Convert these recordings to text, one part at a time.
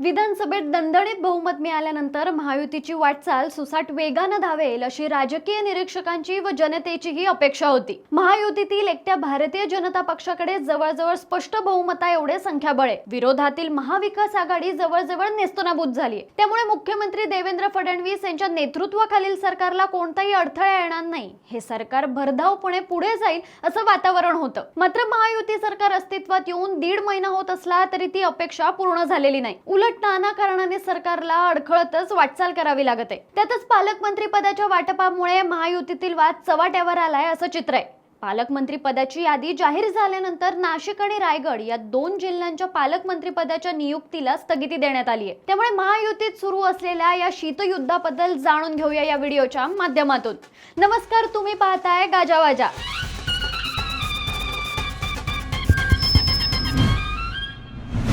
विधानसभेत दणदणीत बहुमत मिळाल्यानंतर महायुतीची वाटचाल सुसाट वेगानं धावेल अशी राजकीय निरीक्षकांची व जनतेचीही अपेक्षा होती. महायुतीतील एकट्या भारतीय जनता पक्षाकडे जवळजवळ स्पष्ट बहुमता एवढे संख्याबळ. आहे विरोधातील महाविकास आघाडी जवळजवळ नेस्तनाबूत झाली त्यामुळे मुख्यमंत्री देवेंद्र फडणवीस यांच्या नेतृत्वाखालील सरकारला कोणताही अडथळा येणार नाही. हे सरकार भरधावपणे पुढे जाईल असं वातावरण होतं. मात्र महायुती सरकार अस्तित्वात येऊन दीड महिना होत असला तरी ती अपेक्षा पूर्ण झालेली नाही. उलट नाना कारणाने सरकारला अडखळतच वाटचाल करावी लागत. आहे त्यातच पालकमंत्री पदाच्या वाटपामुळे महायुतीतील वाद चव्हाट्यावर आलाय असं चित्र आहे. पालकमंत्री पदाची यादी जाहीर झाल्यानंतर नाशिक आणि रायगड या दोन जिल्ह्यांच्या पालकमंत्री पदाच्या नियुक्तीला स्थगिती देण्यात आली आहे. त्यामुळे महायुतीत सुरू असलेल्या या शीतयुद्धाबद्दल जाणून घेऊया या व्हिडिओच्या माध्यमातून. नमस्कार तुम्ही पाहताय गाजावाजा.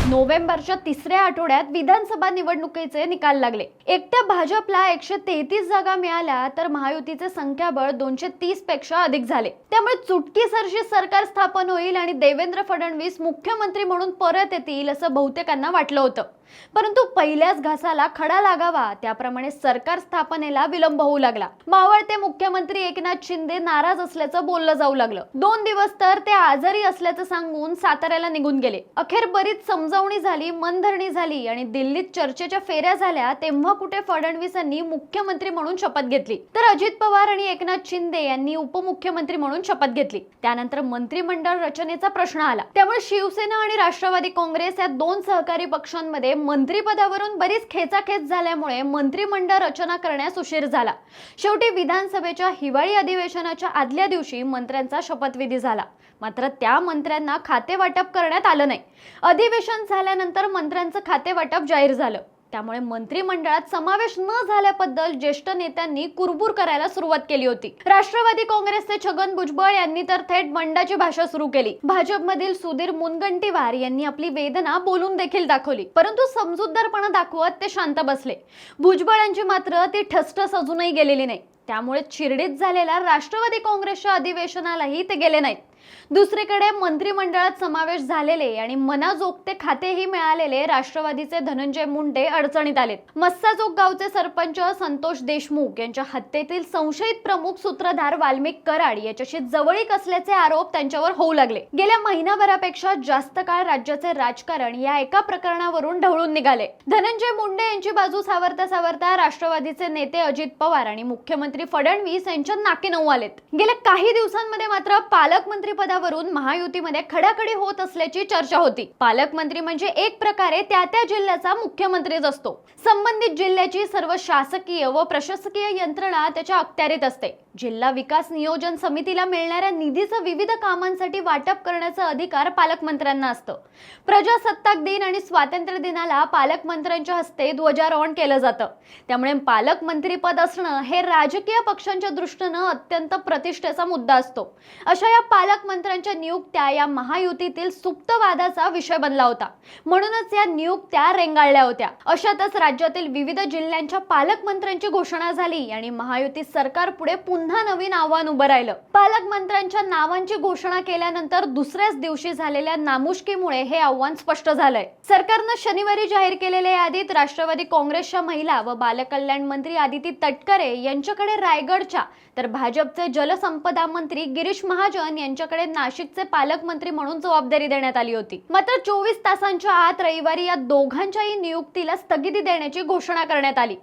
नोव्हेंबरच्या तिसऱ्या आठवड्यात विधानसभा निवडणुकीचे निकाल लागले. एकट्या भाजपला एकशे तेहतीस जागा मिळाल्या तर महायुतीचे संख्याबळ दोनशे तीसपेक्षा अधिक झाले. त्यामुळे चुटकीसरशी सरकार स्थापन होईल आणि देवेंद्र फडणवीस मुख्यमंत्री म्हणून परत येतील असं बहुतेकांना वाटलं होतं. परंतु पहिल्याच घासाला खडा लागावा त्याप्रमाणे सरकार स्थापनेला विलंब होऊ लागला. मावळते मुख्यमंत्री एकनाथ शिंदे नाराज असल्याचं बोललं जाऊ लागलं. दोन दिवस तर ते आजारी असल्याचं सांगून साताऱ्याला निघून गेले. अखेर बरीच समजावणी झाली मनधरणी झाली आणि दिल्लीत चर्चेच्या फेऱ्या झाल्या तेव्हा कुठे फडणवीसांनी मुख्यमंत्री म्हणून शपथ घेतली. तर अजित पवार आणि एकनाथ शिंदे यांनी उपमुख्यमंत्री म्हणून शपथ घेतली. त्यानंतर मंत्रिमंडळ रचनेचा प्रश्न आला. त्यामुळे शिवसेना आणि राष्ट्रवादी काँग्रेस या दोन सहकारी पक्षांमध्ये मंत्रीपदावरून बरीच खेचाखेच झाल्यामुळे मंत्रिमंडळ रचना करण्यास उशीर झाला. शेवटी विधानसभेच्या हिवाळी अधिवेशनाच्या आदल्या दिवशी मंत्र्यांचा शपथविधी झाला. मात्र त्या मंत्र्यांना खाते वाटप करण्यात आलं नाही. अधिवेशन झाल्यानंतर मंत्र्यांचं खाते वाटप जाहीर झालं. त्यामुळे मंत्रिमंडळात समावेश न झाल्याबद्दल ज्येष्ठ नेत्यांनी कुरबुर करायला सुरुवात केली होती. राष्ट्रवादी काँग्रेसचे छगन भुजबळ यांनी तर थेट बंडाची भाषा सुरू केली. भाजपमधील सुधीर मुनगंटीवार यांनी आपली वेदना बोलून देखील दाखवली. परंतु समजूतदारपणा दाखवत ते शांत बसले. भुजबळ यांची मात्र ती ठसठस अजूनही गेलेली नाही. त्यामुळे चिरडीत झालेल्या राष्ट्रवादी काँग्रेसच्या अधिवेशनालाही ते गेले नाहीत. दुसरीकडे मंत्रिमंडळात समावेश झालेले आणि मनाजोगते खातेही मिळालेले राष्ट्रवादीचे धनंजय मुंडे अडचणीत आलेत. मस्साजोग गावचे सरपंच संतोष देशमुख यांच्या हत्येतील संशयित प्रमुख सूत्रधार वाल्मिक कराड याच्याशी जवळीक असल्याचे आरोप त्यांच्यावर होऊ लागले. गेल्या महिनाभरापेक्षा जास्त काळ राज्याचे राजकारण या एका प्रकरणावरून ढवळून निघाले. धनंजय मुंडे यांची बाजू सावरता सावरता राष्ट्रवादीचे नेते अजित पवार आणि मुख्यमंत्री फडणवीस यांच्या नाकी नऊ आलेत. गेल्या काही दिवसांमध्ये मात्र पालकमंत्री पदावरून महायुतीमध्ये खडाखडी होत असल्याची चर्चा होती. पालकमंत्री म्हणजे एक प्रकारे त्या त्या जिल्ह्याचा मुख्यमंत्रीच असतो. संबंधित जिल्ह्याची सर्व शासकीय व प्रशासकीय यंत्रणा त्याच्या अखत्यारीत असते. जिल्हा विकास नियोजन समितीला मिळणाऱ्या निधीचं विविध कामांसाठी वाटप करण्याचा अधिकार पालकमंत्र्यांना असतो. प्रजासत्ताक दिन आणि स्वातंत्र्य दिनाला पालकमंत्र्यांच्या हस्ते ध्वजारोहण केलं जातं. त्यामुळे पालकमंत्री पद असणं हे राजकीय पक्षांच्या दृष्टीनं अत्यंत प्रतिष्ठेचा मुद्दा असतो. अशा या पालकमंत्र्यांच्या नियुक्त्या या महायुतीतील सुप्तवादाचा विषय बनला होता. म्हणूनच या नियुक्त्या रेंगाळल्या होत्या. अशातच राज्यातील विविध जिल्ह्यांच्या पालकमंत्र्यांची घोषणा झाली आणि महायुती सरकार पुढे पुन्हा नवीन आव्हान उभं राहिलं. पालकमंत्र्यांच्या नावांची घोषणा केल्यानंतर दुसऱ्याच दिवशी झालेल्या नामुष्कीमुळे हे आव्हान स्पष्ट झालंय. सरकारनं शनिवारी जाहीर केलेल्या यादीत राष्ट्रवादी काँग्रेसच्या महिला व बालकल्याण मंत्री आदिती तटकरे यांच्याकडे रायगडच्या तर भाजपचे जलसंपदा मंत्री गिरीश महाजन यांच्याकडे नाशिकचे पालकमंत्री म्हणून जबाबदारी देण्यात आली होती. मात्र चोवीस तासांच्या आत रविवारी या दोघांच्याही नियुक्तीला स्थगिती देण्याची घोषणा करण्यात आली.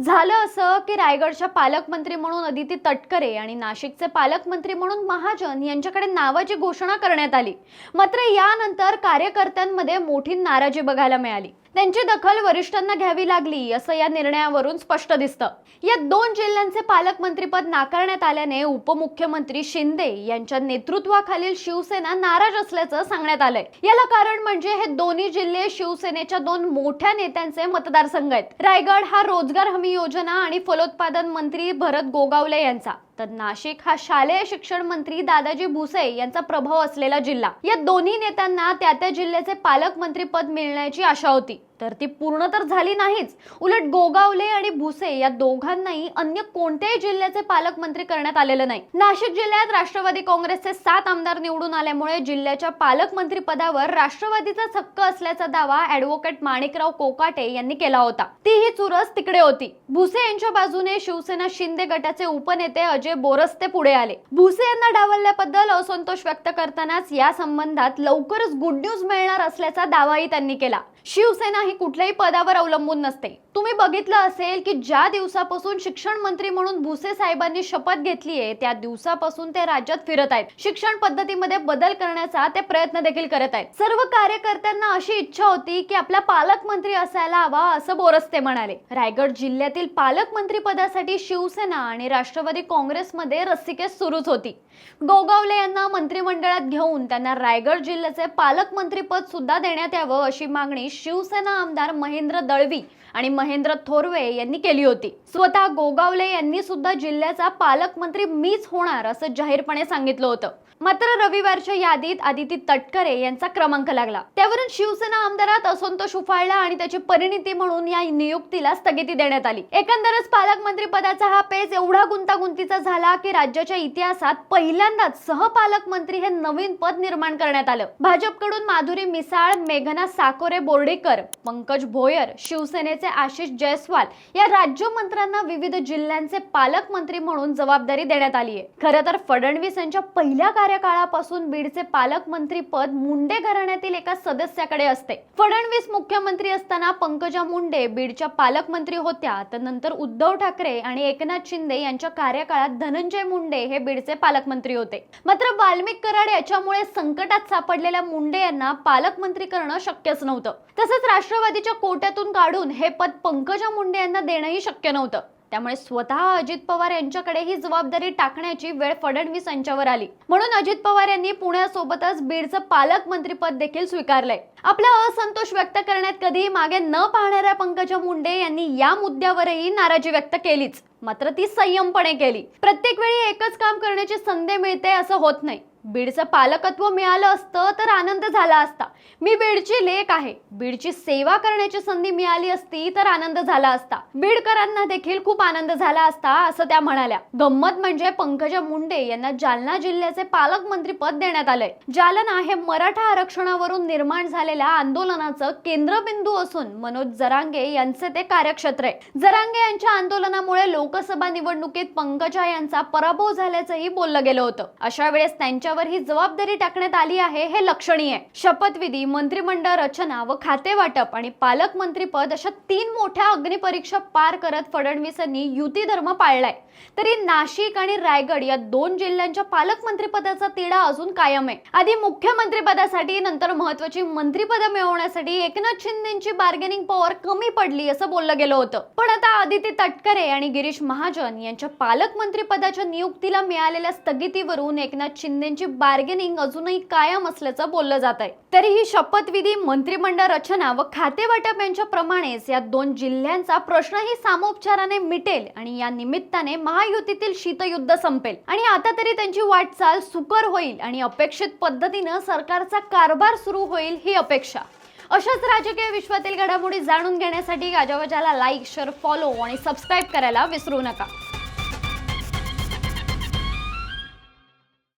झालं असं की रायगडच्या पालकमंत्री म्हणून अदिती तटकरे आणि नाशिकचे पालकमंत्री म्हणून महाजन यांच्याकडे नावाची घोषणा करण्यात आली. मात्र यानंतर कार्यकर्त्यांमध्ये मोठी नाराजी बघायला मिळाली. त्यांची दखल वरिष्ठांना घ्यावी लागली असं या निर्णयावरून स्पष्ट दिसतं. या दोन जिल्ह्यांचे पालकमंत्रीपद नाकारण्यात आल्याने उपमुख्यमंत्री शिंदे यांच्या नेतृत्वाखालील शिवसेना नाराज असल्याचं सांगण्यात आलंय. याला कारण म्हणजे हे दोन्ही जिल्हे शिवसेनेच्या दोन मोठ्या नेत्यांचे मतदारसंघ आहेत. रायगड हा रोजगार हमी योजना आणि फलोत्पादन मंत्री भरत गोगावले यांचा. तर नाशिक हा शालेय शिक्षण मंत्री दादाजी भुसे यांचा प्रभाव असलेला जिल्हा. या दोन्ही नेत्यांना त्या त्या जिल्ह्याचे पालकमंत्री पद मिळण्याची आशा होती. तर ती पूर्ण तर झाली नाहीच. उलट गोगावले आणि भुसे या दोघांनाही अन्य कोणत्याही जिल्ह्याचे पालकमंत्री करण्यात आलेलं नाही. नाशिक जिल्ह्यात राष्ट्रवादी काँग्रेसचे सात आमदार निवडून आल्यामुळे जिल्ह्याच्या पालकमंत्री पदावर राष्ट्रवादीचा हक्क असल्याचा दावा ऍडव्होकेट माणिकराव कोकाटे यांनी केला होता. तीही चुरस तिकडे होती. भुसे यांच्या बाजूने शिवसेना शिंदे गटाचे उपनेते अजय बोरस्ते पुढे आले. भुसे यांना डावलल्याबद्दल असंतोष व्यक्त करतानाच या संबंधात लवकरच गुड न्यूज मिळणार असल्याचा दावाही त्यांनी केला. शिवसेना हे कुठल्याही पदावर अवलंबून नसते. तुम्ही बघितलं असेल की ज्या दिवसापासून शिक्षण मंत्री म्हणून भुसे साहेबांनी शपथ घेतलीये त्या दिवसापासून ते राज्यात फिरत आहेत. शिक्षण पद्धतीमध्ये बदल करण्याचा ते प्रयत्न देखील करत आहेत. सर्व कार्यकर्त्यांना अशी इच्छा होती की आपला पालकमंत्री असायला हवा असं बोरस्ते म्हणाले. रायगड जिल्ह्यातील पालकमंत्री पदासाठी शिवसेना आणि राष्ट्रवादी काँग्रेसमध्ये रस्सीकेस सुरूच होती. गोगावले यांना मंत्रिमंडळात घेऊन त्यांना रायगड जिल्ह्याचे पालकमंत्री पद सुद्धा देण्यात यावं अशी मागणी शिवसेना आमदार महेंद्र दळवी आणि महेंद्र महेंद्र थोरवे यांनी केली होती. स्वतः गोगावले यांनी सुद्धा जिल्ह्याचा पालकमंत्री मीच होणार असं जाहीरपणे सांगितलं होतं. मात्र रविवारच्या यादीत आदिती तटकरे यांचा क्रमांक लागला. त्यावरून शिवसेना आमदारात असंतोष उफाळला आणि त्याची परिणिती म्हणून या नियुक्तीला स्थगिती देण्यात आली. एकंदरच पालकमंत्री पदाचा हा पेच एवढा गुंतागुंतीचा झाला की राज्याच्या इतिहासात पहिल्यांदाच सहपालकमंत्री हे नवीन पद निर्माण करण्यात आलं. भाजपकडून माधुरी मिसाळ मेघना साकोरे बोर्डेकर पंकज भोयर शिवसेनेचे आशिष जयस्वाल या राज्यमंत्र्यांना विविध जिल्ह्यांचे पालकमंत्री म्हणून जबाबदारी देण्यात आली आहे खरं तर फडणवीस यांच्या पहिल्या कार्यकाळापासून बीडचे पालकमंत्री पद मुंडे घराण्यातील एका सदस्याकडे असते. फडणवीस मुख्यमंत्री असताना पंकजा मुंडे बीडच्या पालकमंत्री होत्या. तर नंतर उद्धव ठाकरे आणि एकनाथ शिंदे यांच्या कार्यकाळात धनंजय मुंडे हे बीडचे पालकमंत्री होते. मात्र वाल्मिक कराड याच्यामुळे संकटात सापडलेल्या मुंडे यांना पालकमंत्री करणं शक्यच नव्हतं. तसंच राष्ट्रवादीच्या कोट्यातून काढून हे पद पंकजा मुंडे यांना देणंही शक्य नव्हतं. त्यामुळे स्वतः अजित पवार यांच्याकडे ही जबाबदारी टाकण्याची वेळ फडणवीस यांच्यावर आली. म्हणून अजित पवार यांनी पुण्यासोबतच बीडचं पालकमंत्रीपद देखील स्वीकारलंय. आपला असंतोष व्यक्त करण्यात कधीही मागे न पाहणाऱ्या पंकजा मुंडे यांनी या मुद्द्यावरही नाराजी व्यक्त केलीच. मात्र ती संयमपणे केली. प्रत्येक वेळी एकच काम करण्याची संधी मिळते असं होत नाही. बीडचं पालकत्व मिळालं असतं तर आनंद झाला असता. मी बीडची लेख आहे. बीडची सेवा करण्याची संधी मिळाली असती तर आनंद झाला असता. बीडकरांना देखील खूप आनंद झाला असता असं त्या म्हणाल्या. गंमत म्हणजे पंकजा मुंडे यांना जालना जिल्ह्याचे पालकमंत्री पद देण्यात आलंय. जालना हे मराठा आरक्षणावरून निर्माण झालेल्या आंदोलनाचं केंद्रबिंदू असून मनोज जरांगे यांचे ते कार्यक्षेत्र आहे. जरांगे यांच्या आंदोलनामुळे लोकसभा निवडणुकीत पंकजा यांचा पराभव झाल्याचंही बोललं गेलं होतं. अशा वेळेस त्यांच्या यांच्यावर ही जबाबदारी टाकण्यात आली आहे हे लक्षणीय. शपथविधी मंत्रिमंडळ रचना व खाते वाटप आणि पालकमंत्री पद अशा तीन मोठ्या अग्निपरीक्षा पार करत फडणवीसांनी युती धर्म पाळलाय. तरी नाशिक आणि रायगड या दोन जिल्ह्यांच्या पालकमंत्री पदाचा तिढा अजून कायम आहे. आधी मुख्यमंत्री पदासाठी नंतर महत्वाची मंत्रिपदं मिळवण्यासाठी एकनाथ शिंदेची बार्गेनिंग पॉवर कमी पडली असं बोललं गेलं होतं. पण आता आदिती तटकरे आणि गिरीश महाजन यांच्या पालकमंत्री पदाच्या नियुक्तीला मिळालेल्या स्थगितीवरून एकनाथ यांची बार्गेनिंग अजूनही कायम असल्याचं बोललं जात आहे. तरीही शपथविधी मंत्रिमंडळ रचना व खाते वाटप यांच्या प्रमाणेच या दोन जिल्ह्यांचा प्रश्नही सामोपचाराने मिटेल आणि या निमित्ताने महायुतीतील शीतयुद्ध संपेल. आणि आता तरी त्यांची वाटचाल सुकर होईल आणि अपेक्षित पद्धतीनं सरकारचा कारभार सुरू होईल ही अपेक्षा. अशाच राजकीय विश्वातील घडामोडी जाणून घेण्यासाठी गाजावाजाला लाईक शेअर फॉलो आणि सबस्क्राईब करायला विसरू नका.